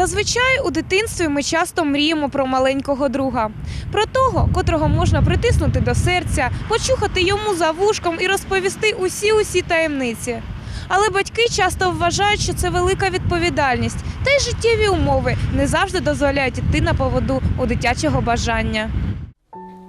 Зазвичай у дитинстві ми часто мріємо про маленького друга, про того, котрого можна притиснути до серця, почухати йому за вушком і розповісти усі усі таємниці. Але батьки часто вважають, що це велика відповідальність, та й життєві умови не завжди дозволяють іти на поводу у дитячого бажання.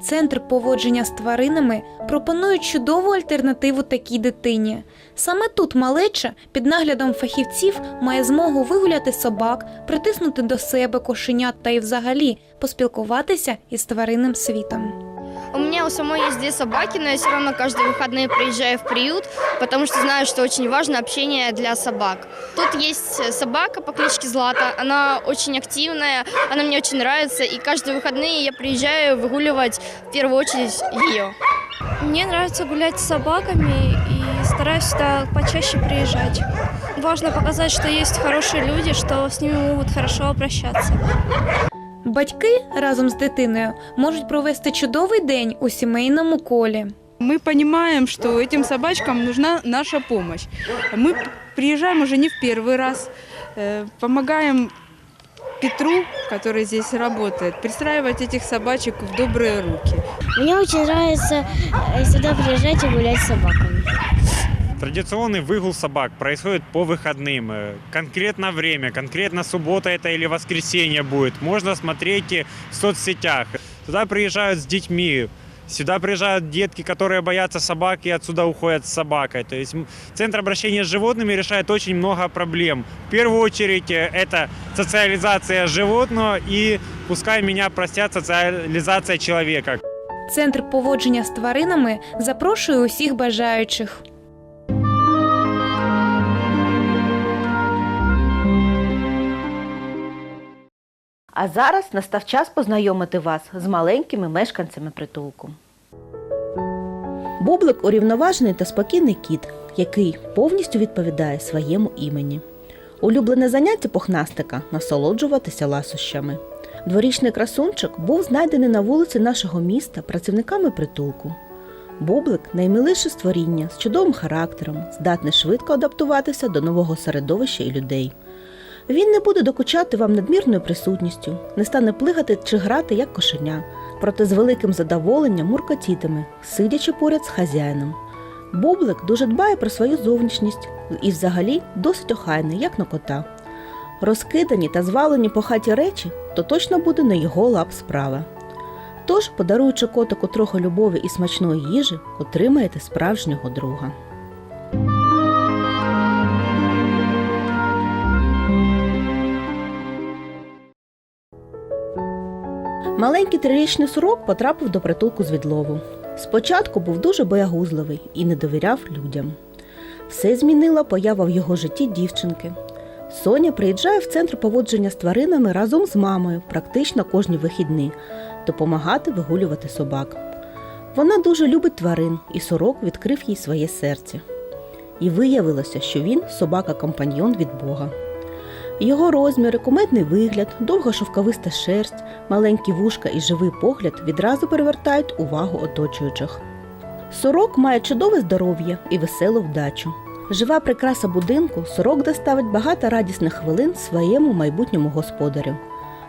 Центр поводження з тваринами пропонує чудову альтернативу такій дитині. Саме тут малеча під наглядом фахівців має змогу вигуляти собак, притиснути до себе кошенят та й взагалі поспілкуватися із тваринним світом. У меня у самой есть две собаки, но я все равно каждые выходные приезжаю в приют, потому что знаю, что очень важно общение для собак. Тут есть собака по кличке Злата, она очень активная, она мне очень нравится, и каждые выходные я приезжаю выгуливать в первую очередь ее. Мне нравится гулять с собаками и стараюсь сюда почаще приезжать. Важно показать, что есть хорошие люди, что с ними могут хорошо обращаться. Батьки разом з дитиною можуть провести чудовий день у сімейному колі. Мы понимаем, что этим собачкам нужна наша помощь. Мы приезжаем уже не в первый раз, э, помогаем Петру, который здесь работает, пристраивать этих собачек в добрые руки. Мне очень нравится э, сюда приезжать и гулять с собаками. Традиционный выгул собак происходит по выходным. Э, Конкретно время, конкретно суббота это или воскресенье будет. Можно смотреть и в соцсетях. Туда приезжают с детьми. Сюда приезжают детки, которые боятся собак и отсюда уходят с собакой. То есть м, Центр обращения с животными решает очень много проблем. В первую очередь э, это социализация животного и, пускай меня простят, социализация человека. Центр поводження з тваринами запрошує усіх бажаючих. А зараз настав час познайомити вас з маленькими мешканцями притулку. Бублик урівноважений та спокійний кіт, який повністю відповідає своєму імені. Улюблене заняття пухнастика насолоджуватися ласощами. Дворічний красунчик був знайдений на вулиці нашого міста працівниками притулку. Бублик наймиліше створіння з чудовим характером, здатний швидко адаптуватися до нового середовища і людей. Він не буде докучати вам надмірною присутністю, не стане плигати чи грати як кошеня, проте з великим задоволенням муркотітиме, сидячи поряд з хазяїном. Бублик дуже дбає про свою зовнішність і взагалі досить охайний, як на кота. Розкидані та звалені по хаті речі, то точно буде не його лап справа. Тож, подаруючи котику трохи любові і смачної їжі, отримаєте справжнього друга. Маленький трирічний сурок потрапив до притулку з відлову. Спочатку був дуже боягузливий і не довіряв людям. Все змінила поява в його житті дівчинки. Соня приїжджає в центр поводження з тваринами разом з мамою практично кожні вихідні, допомагати вигулювати собак. Вона дуже любить тварин, і сорок відкрив їй своє серце. І виявилося, що він собака-компаньйон від Бога. Його розміри, кумедний вигляд, довга шовковиста шерсть, маленькі вушка і живий погляд відразу перевертають увагу оточуючих. Сорок має чудове здоров'я і веселу вдачу. Жива прикраса будинку сорок доставить багато радісних хвилин своєму майбутньому господарю.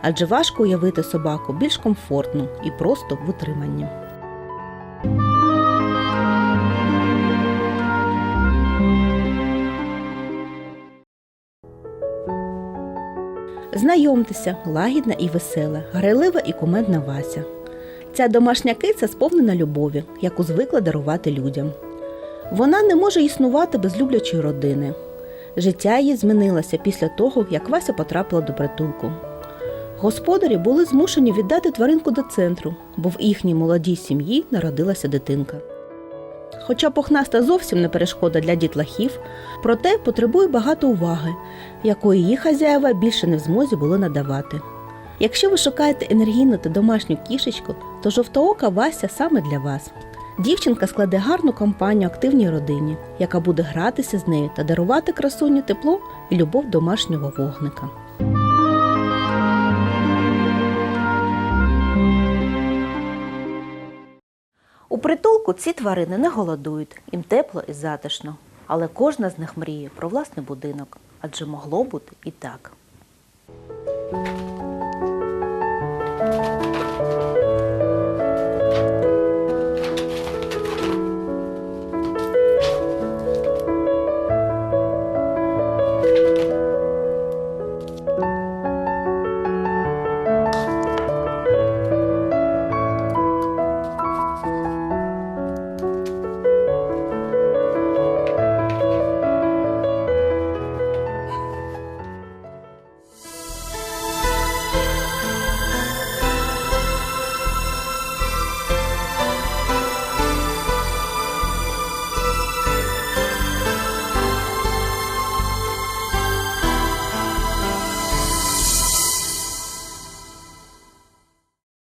Адже важко уявити собаку більш комфортну і просто в утриманні. Знайомтеся, лагідна і весела, грайлива і кумедна Вася. Ця домашня киця сповнена любові, яку звикла дарувати людям. Вона не може існувати без люблячої родини. Життя її змінилося після того, як Вася потрапила до притулку. Господарі були змушені віддати тваринку до центру, бо в їхній молодій сім'ї народилася дитинка. Хоча пухнаста зовсім не перешкода для дітлахів, проте потребує багато уваги, якої її хазяєва більше не в змозі були надавати. Якщо ви шукаєте енергійну та домашню кішечку, то жовтоока Вася саме для вас. Дівчинка складе гарну компанію активній родині, яка буде гратися з нею та дарувати красуню тепло і любов домашнього вогника. Притулку ці тварини не голодують, їм тепло і затишно. Але кожна з них мріє про власний будинок, адже могло бути і так.